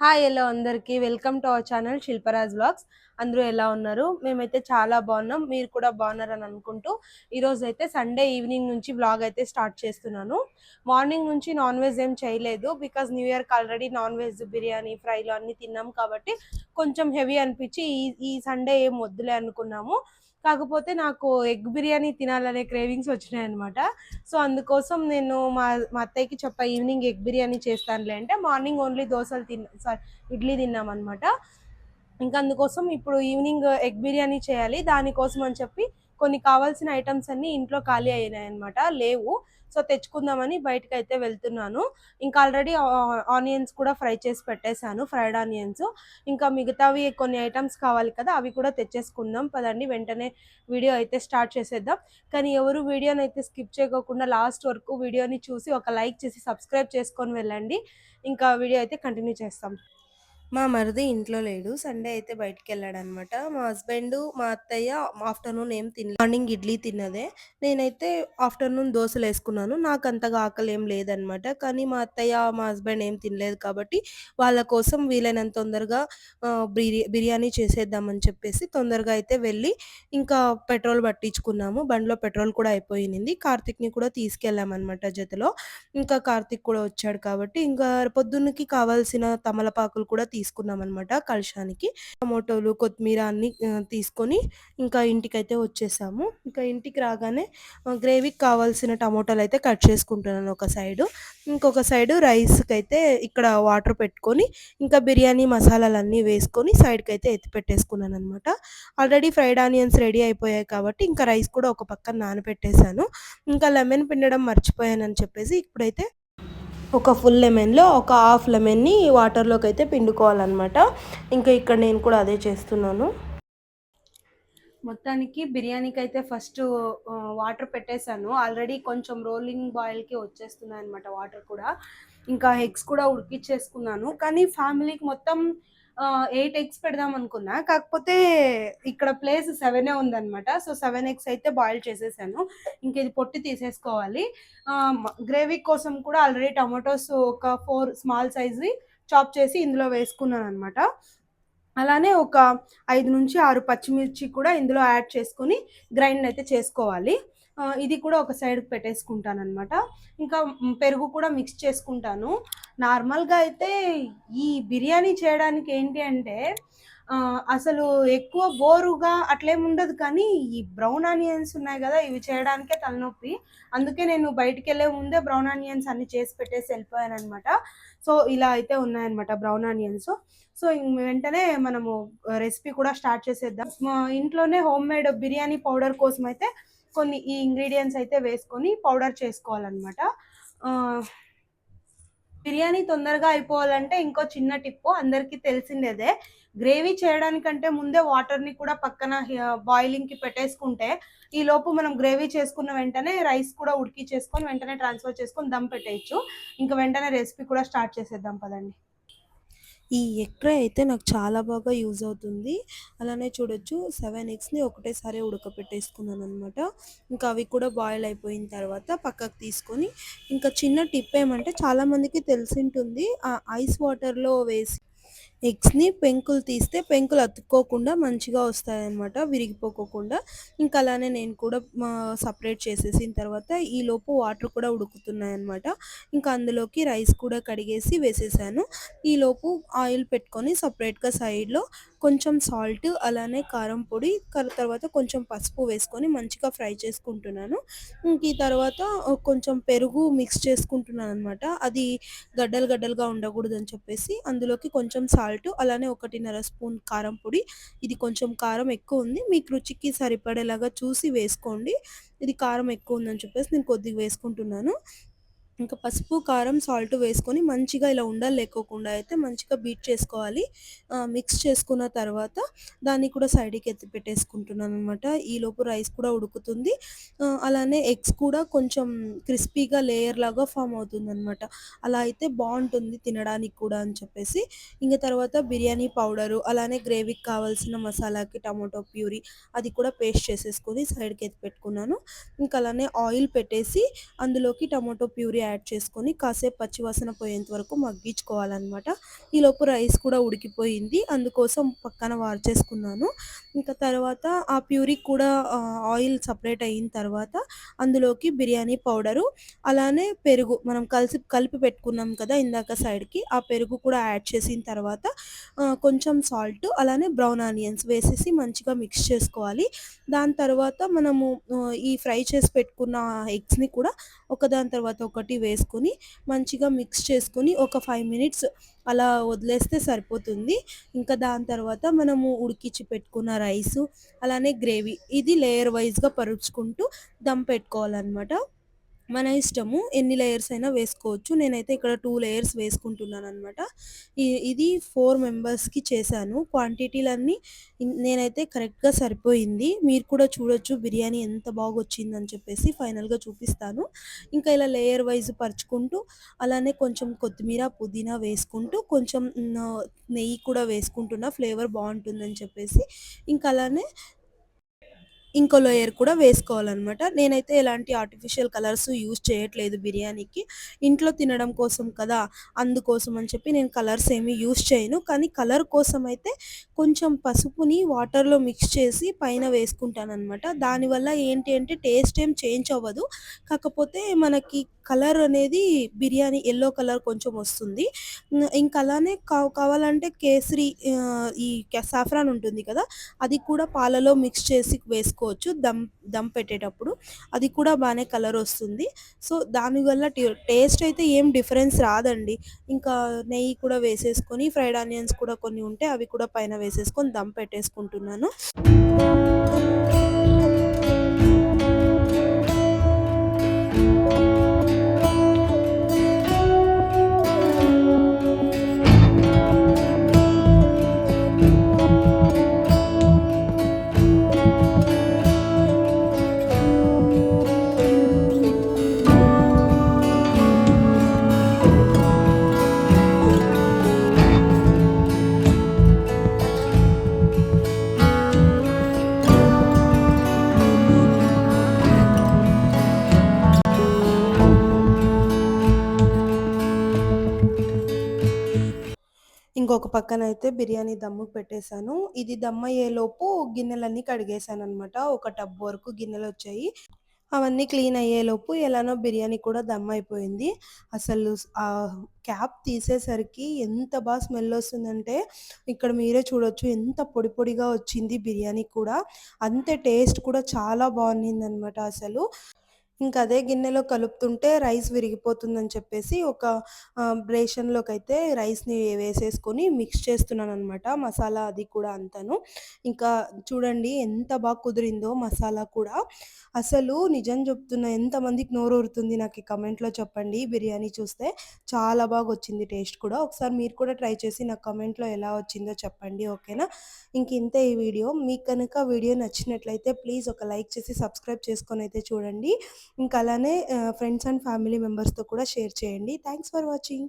Hi hello అందరికీ. Welcome to our channel Shilparaj blogs అందరూ ఎలా ఉన్నారు? మేమైతే చాలా బాగున్నాం. మీరు కూడా బాగున్నారని అనుకుంటూ ఈరోజు అయితే సండే ఈవినింగ్ నుంచి బ్లాగ్ అయితే స్టార్ట్ చేస్తున్నాను. మార్నింగ్ నుంచి నాన్ వెజ్ ఏం చేయలేదు. బికాజ్ న్యూ ఇయర్కి ఆల్రెడీ నాన్ వెజ్ బిర్యానీ ఫ్రైలు అన్నీ తిన్నాం కాబట్టి కొంచెం హెవీ అనిపించి ఈ ఈ సండే ఏం వద్దులే అనుకున్నాము. కాకపోతే నాకు ఎగ్ బిర్యానీ తినాలనే క్రేవింగ్స్ వచ్చినాయి అనమాట సో అందుకోసం నేను మా మా అత్తయ్యకి చెప్పా ఈవినింగ్ ఎగ్ బిర్యానీ చేస్తానులే అంటే మార్నింగ్ ఓన్లీ దోశలు తిన్నా సారీ ఇడ్లీ తిన్నాం అనమాట ఇంకా అందుకోసం ఇప్పుడు ఈవినింగ్ ఎగ్ బిర్యానీ చేయాలి దానికోసం అని చెప్పి కొన్ని కావాల్సిన ఐటమ్స్ అన్ని ఇంట్లో ఖాళీ అయినాయి అనమాట లేవు. సో తెచ్చుకుందామని బయటకు అయితే వెళ్తున్నాను. ఇంకా ఆల్రెడీ ఆనియన్స్ కూడా ఫ్రై చేసి పెట్టేశాను ఫ్రైడ్ ఆనియన్స్. ఇంకా మిగతావి కొన్ని ఐటమ్స్ కావాలి కదా అవి కూడా తెచ్చేసుకుందాం. పదండి వెంటనే వీడియో అయితే స్టార్ట్ చేసేద్దాం. కానీ ఎవరు వీడియోని అయితే స్కిప్ చేయకోకుండా లాస్ట్ వరకు వీడియోని చూసి ఒక లైక్ చేసి సబ్స్క్రైబ్ చేసుకొని వెళ్ళండి. ఇంకా వీడియో అయితే కంటిన్యూ చేస్తాం. మా మరిది ఇంట్లో లేడు. సండే అయితే బయటికి వెళ్ళాడు అనమాట మా హస్బెండ్ మా అత్తయ్య ఆఫ్టర్నూన్ ఏం తిన మార్నింగ్ ఇడ్లీ తిన్నదే. నేనైతే ఆఫ్టర్నూన్ దోశలు వేసుకున్నాను. నాకు అంతగా ఆకలి ఏం లేదనమాట. కానీ మా అత్తయ్య మా హస్బెండ్ ఏం తినలేదు కాబట్టి వాళ్ళ కోసం వీలైనంత తొందరగా బిర్యానీ చేసేద్దామని చెప్పేసి తొందరగా అయితే వెళ్ళి ఇంకా పెట్రోల్ పట్టించుకున్నాము. బండిలో పెట్రోల్ కూడా అయిపోయింది కార్తిక్ని కూడా తీసుకెళ్ళామన్నమాట జతలో. ఇంకా కార్తిక్ కూడా వచ్చాడు కాబట్టి ఇంకా పొద్దున్నకి కావాల్సిన తమలపాకులు కూడా తీసుకున్నాం అనమాట కలశానికి. టమోటోలు కొత్తిమీర అన్ని తీసుకొని ఇంకా ఇంటికైతే వచ్చేసాము. ఇంకా ఇంటికి రాగానే గ్రేవీకి కావాల్సిన టమోటాలు అయితే కట్ చేసుకుంటున్నాను ఒక సైడు. ఇంకొక సైడు రైస్కి అయితే ఇక్కడ వాటర్ పెట్టుకొని ఇంకా బిర్యానీ మసాలాలన్నీ వేసుకొని సైడ్కి అయితే ఎత్తి పెట్టేసుకున్నాను అనమాట ఆల్రెడీ ఫ్రైడ్ ఆనియన్స్ రెడీ అయిపోయాయి కాబట్టి ఇంకా రైస్ కూడా ఒక పక్కన నానబెట్టేశాను. ఇంకా లెమన్ పిండడం మర్చిపోయానని చెప్పేసి ఇప్పుడైతే ఒక ఫుల్ లెమన్లో ఒక హాఫ్ లెమన్ని వాటర్లోకి అయితే పిండుకోవాలన్నమాట. ఇంకా ఇక్కడ నేను కూడా అదే చేస్తున్నాను. మొత్తానికి బిర్యానీకి అయితే ఫస్ట్ వాటర్ పెట్టేశాను. ఆల్రెడీ కొంచెం రోలింగ్ బాయిల్కి వచ్చేస్తున్నాయి అనమాట వాటర్ కూడా. ఇంకా ఎగ్స్ కూడా ఉడికిచ్చేసుకున్నాను. కానీ ఫ్యామిలీకి మొత్తం ఎయిట్ ఎగ్స్ పెడదాం అనుకున్నా. కాకపోతే ఇక్కడ ప్లేస్ సెవెనే ఉందన్నమాట. సో సెవెన్ ఎగ్స్ అయితే బాయిల్ చేసేసాను. ఇంక ఇది పొట్టి తీసేసుకోవాలి. గ్రేవీ కోసం కూడా ఆల్రెడీ టమాటోస్ ఒక ఫోర్ స్మాల్ సైజ్వి చాప్ చేసి ఇందులో వేసుకున్నాను అనమాట అలానే ఒక ఐదు నుంచి ఆరు పచ్చిమిర్చి కూడా ఇందులో యాడ్ చేసుకొని గ్రైండ్ అయితే చేసుకోవాలి. ఇది కూడా ఒక సైడ్ పెట్టేసుకుంటాను అనమాట ఇంకా పెరుగు కూడా మిక్స్ చేసుకుంటాను. నార్మల్గా అయితే ఈ బిర్యానీ చేయడానికి ఏంటి అంటే అసలు ఎక్కువ బోరుగా అట్లేం ఉండదు కానీ ఈ బ్రౌన్ ఆనియన్స్ ఉన్నాయి కదా ఇవి చేయడానికే తలనొప్పి. అందుకే నేను బయటికి వెళ్ళే ముందే బ్రౌన్ ఆనియన్స్ అన్ని చేసి పెట్టేసి వెళ్ళిపోయాను అనమాట సో ఇలా అయితే ఉన్నాయన్నమాట బ్రౌన్ ఆనియన్స్. సో వెంటనే మనము రెసిపీ కూడా స్టార్ట్ చేసేద్దాం. ఇంట్లోనే హోమ్ మేడ్ బిర్యానీ పౌడర్ కోసం అయితే కొన్ని ఈ ఇంగ్రీడియంట్స్ అయితే వేసుకొని పౌడర్ చేసుకోవాలన్నమాట. బిర్యానీ తొందరగా అయిపోవాలంటే ఇంకో చిన్న టిప్పు అందరికీ తెలిసిందేదే. గ్రేవీ చేయడానికంటే ముందే వాటర్ని కూడా పక్కన బాయిలింగ్కి పెట్టేసుకుంటే ఈ లోపు మనం గ్రేవీ చేసుకున్న వెంటనే రైస్ కూడా ఉడికి చేసుకొని వెంటనే ట్రాన్స్ఫర్ చేసుకొని దమ్ పెట్టేయచ్చు. ఇంకా వెంటనే రెసిపీ కూడా స్టార్ట్ చేసేద్దాం పదండి. ఈ ఎగ్ అయితే నాకు చాలా బాగా యూజ్ అవుతుంది. అలానే చూడొచ్చు సెవెన్ ఎగ్స్ని ఒకటేసారి ఉడకపెట్టేసుకున్నాను అనమాట ఇంకా అవి కూడా బాయిల్ అయిపోయిన తర్వాత పక్కకు తీసుకొని ఇంకా చిన్న టిప్ ఏమంటే చాలామందికి తెలిసి ఉంటుంది ఆ ఐస్ వాటర్లో వేసి ఎగ్స్ని పెంకులు తీస్తే పెంకులు అతుక్కోకుండా మంచిగా వస్తాయన్నమాట విరిగిపోకోకుండా. ఇంకా అలానే నేను కూడా సపరేట్ చేసేసిన తర్వాత ఈ లోపు వాటర్ కూడా ఉడుకుతున్నాయి అనమాట ఇంకా అందులోకి రైస్ కూడా కడిగేసి వేసేసాను. ఈ లోపు ఆయిల్ పెట్టుకొని సపరేట్గా సైడ్లో కొంచెం సాల్ట్ అలానే కారం పొడి తర్వాత కొంచెం పసుపు వేసుకొని మంచిగా ఫ్రై చేసుకుంటున్నాను. ఇంక ఈ తర్వాత కొంచెం పెరుగు మిక్స్ చేసుకుంటున్నాను అనమాట అది గడ్డలు గడ్డలుగా ఉండకూడదు అని చెప్పేసి అందులోకి కొంచెం సాల్ట్ అలానే ఒకటిన్నర స్పూన్ కారం పొడి. ఇది కొంచెం కారం ఎక్కువ ఉంది. మీకు రుచికి సరిపడేలాగా చూసి వేసుకోండి. ఇది కారం ఎక్కువ ఉందని చెప్పేసి నేను కొద్దిగా వేసుకుంటున్నాను. ఇంకా పసుపు కారం సాల్ట్ వేసుకొని మంచిగా ఇలా ఉండలు లేకోకుండా అయితే మంచిగా బీట్ చేసుకోవాలి. మిక్స్ చేసుకున్న తర్వాత దాన్ని కూడా సైడ్కి ఎత్తి పెట్టేసుకుంటున్నాను అనమాట ఈలోపు రైస్ కూడా ఉడుకుతుంది. అలానే ఎగ్స్ కూడా కొంచెం క్రిస్పీగా లేయర్ లాగా ఫామ్ అవుతుంది అనమాట అలా అయితే బాగుంటుంది తినడానికి కూడా అని చెప్పేసి. ఇంకా తర్వాత బిర్యానీ పౌడరు అలానే గ్రేవీకి కావాల్సిన మసాలాకి టమాటో ప్యూరీ అది కూడా పేస్ట్ చేసేసుకొని సైడ్కి ఎత్తి పెట్టుకున్నాను. ఇంకా అలానే ఆయిల్ పెట్టేసి అందులోకి టమాటో ప్యూరీ యాడ్ చేసుకొని కాసేపు పచ్చివాసన పోయేంత వరకు మగ్గించుకోవాలన్నమాట. ఈలోపు రైస్ కూడా ఉడికిపోయింది. అందుకోసం పక్కన వార్చేసుకున్నాను. ఇంకా తర్వాత ఆ ప్యూరీ కూడా ఆయిల్ సపరేట్ అయిన తర్వాత అందులోకి బిర్యానీ పౌడరు అలానే పెరుగు మనం కలిసి కలిపి పెట్టుకున్నాం కదా ఇందాక సైడ్కి ఆ పెరుగు కూడా యాడ్ చేసిన తర్వాత కొంచెం సాల్ట్ అలానే బ్రౌన్ ఆనియన్స్ వేసేసి మంచిగా మిక్స్ చేసుకోవాలి. దాని తర్వాత మనము ఈ ఫ్రై చేసి పెట్టుకున్న ఎగ్స్ని కూడా ఒకదాని తర్వాత ఒకటి వేసుకొని మంచిగా మిక్స్ చేసుకుని ఒక ఫైవ్ మినిట్స్ అలా వదిలేస్తే సరిపోతుంది. ఇంకా దాని తర్వాత మనము ఉడికించి పెట్టుకున్న రైసు అలానే గ్రేవీ ఇది లేయర్ వైజ్గా పరుచుకుంటూ దమ్ పెట్టుకోవాలన్నమాట. మన ఇష్టము ఎన్ని లేయర్స్ అయినా వేసుకోవచ్చు. నేనైతే ఇక్కడ టూ లేయర్స్ వేసుకుంటున్నాను అనమాట ఇది ఫోర్ మెంబర్స్కి చేశాను. క్వాంటిటీలన్నీ నేనైతే కరెక్ట్గా సరిపోయింది. మీరు కూడా చూడొచ్చు బిర్యానీ ఎంత బాగా వచ్చిందని చెప్పేసి ఫైనల్గా చూపిస్తాను. ఇంకా ఇలా లేయర్ వైజ్ పరుచుకుంటూ అలానే కొంచెం కొత్తిమీర పుదీనా వేసుకుంటూ కొంచెం నెయ్యి కూడా వేసుకుంటున్నా. ఫ్లేవర్ బాగుంటుందని చెప్పేసి. ఇంకా అలానే ఇంకో లేయర్ కూడా వేసుకోవాలన్నమాట. నేనైతే ఎలాంటి ఆర్టిఫిషియల్ కలర్స్ యూజ్ చేయట్లేదు బిర్యానీకి. ఇంట్లో తినడం కోసం కదా అందుకోసం అని చెప్పి నేను కలర్స్ ఏమీ యూజ్ చేయను. కానీ కలర్ కోసం అయితే కొంచెం పసుపుని వాటర్లో మిక్స్ చేసి పైన వేసుకుంటాను అనమాట దానివల్ల ఏంటి అంటే టేస్ట్ ఏం చేంజ్ అవ్వదు. కాకపోతే మనకి కలర్ అనేది బిర్యానీ ఎల్లో కలర్ కొంచెం వస్తుంది. ఇంకా అలానే కావాలంటే కేసరి ఈ సాఫ్రాన్ ఉంటుంది కదా అది కూడా పాలలో మిక్స్ చేసి వేసుకోవచ్చు దమ్ దమ్ పెట్టేటప్పుడు. అది కూడా బాగానే కలర్ వస్తుంది. సో దానివల్ల టేస్ట్ అయితే ఏం డిఫరెన్స్ రాదండి. ఇంకా నెయ్యి కూడా వేసేసుకొని ఫ్రైడ్ ఆనియన్స్ కూడా కొన్ని ఉంటే అవి కూడా పైన వేసేసుకొని దమ్ పెట్టేసుకుంటున్నాను. ఇంకొక పక్కన అయితే బిర్యానీ దమ్ము పెట్టేశాను. ఇది దమ్ అయ్యేలోపు గిన్నెలన్నీ కడిగేశాను అనమాట ఒక టబ్ వరకు గిన్నెలు వచ్చాయి అవన్నీ క్లీన్ అయ్యేలోపు ఎలానో బిర్యానీ కూడా దమ్ అయిపోయింది అసలు ఆ క్యాప్ తీసేసరికి ఎంత బాగా స్మెల్ వస్తుందంటే ఇక్కడ మీరే చూడొచ్చు ఎంత పొడి పొడిగా వచ్చింది బిర్యానీ కూడా. అంతే టేస్ట్ కూడా చాలా బాగుంది అనమాట అసలు. ఇంకా అదే గిన్నెలో కలుపుతుంటే రైస్ విరిగిపోతుందని చెప్పేసి ఒక బ్రేషన్లోకి అయితే రైస్ని వేసేసుకొని మిక్స్ చేస్తున్నాను అనమాట మసాలా అది కూడా అంతాను. ఇంకా చూడండి ఎంత బాగా కుదిరిందో మసాలా కూడా. అసలు నిజం చెప్తున్నా ఎంతమందికి నోరు ఊరుతుంది నాకు కమెంట్లో చెప్పండి. బిర్యానీ చూస్తే చాలా బాగా వచ్చింది టేస్ట్ కూడా. ఒకసారి మీరు కూడా ట్రై చేసి నాకు కమెంట్లో ఎలా వచ్చిందో చెప్పండి ఓకేనా? ఇంక ఇంతే ఈ వీడియో. మీకు కనుక వీడియో నచ్చినట్లయితే ప్లీజ్ ఒక లైక్ చేసి సబ్స్క్రైబ్ చేసుకొని అయితే చూడండి. ఇంకా అలానే ఫ్రెండ్స్ అండ్ ఫ్యామిలీ మెంబర్స్తో కూడా షేర్ చేయండి. Thanks for watching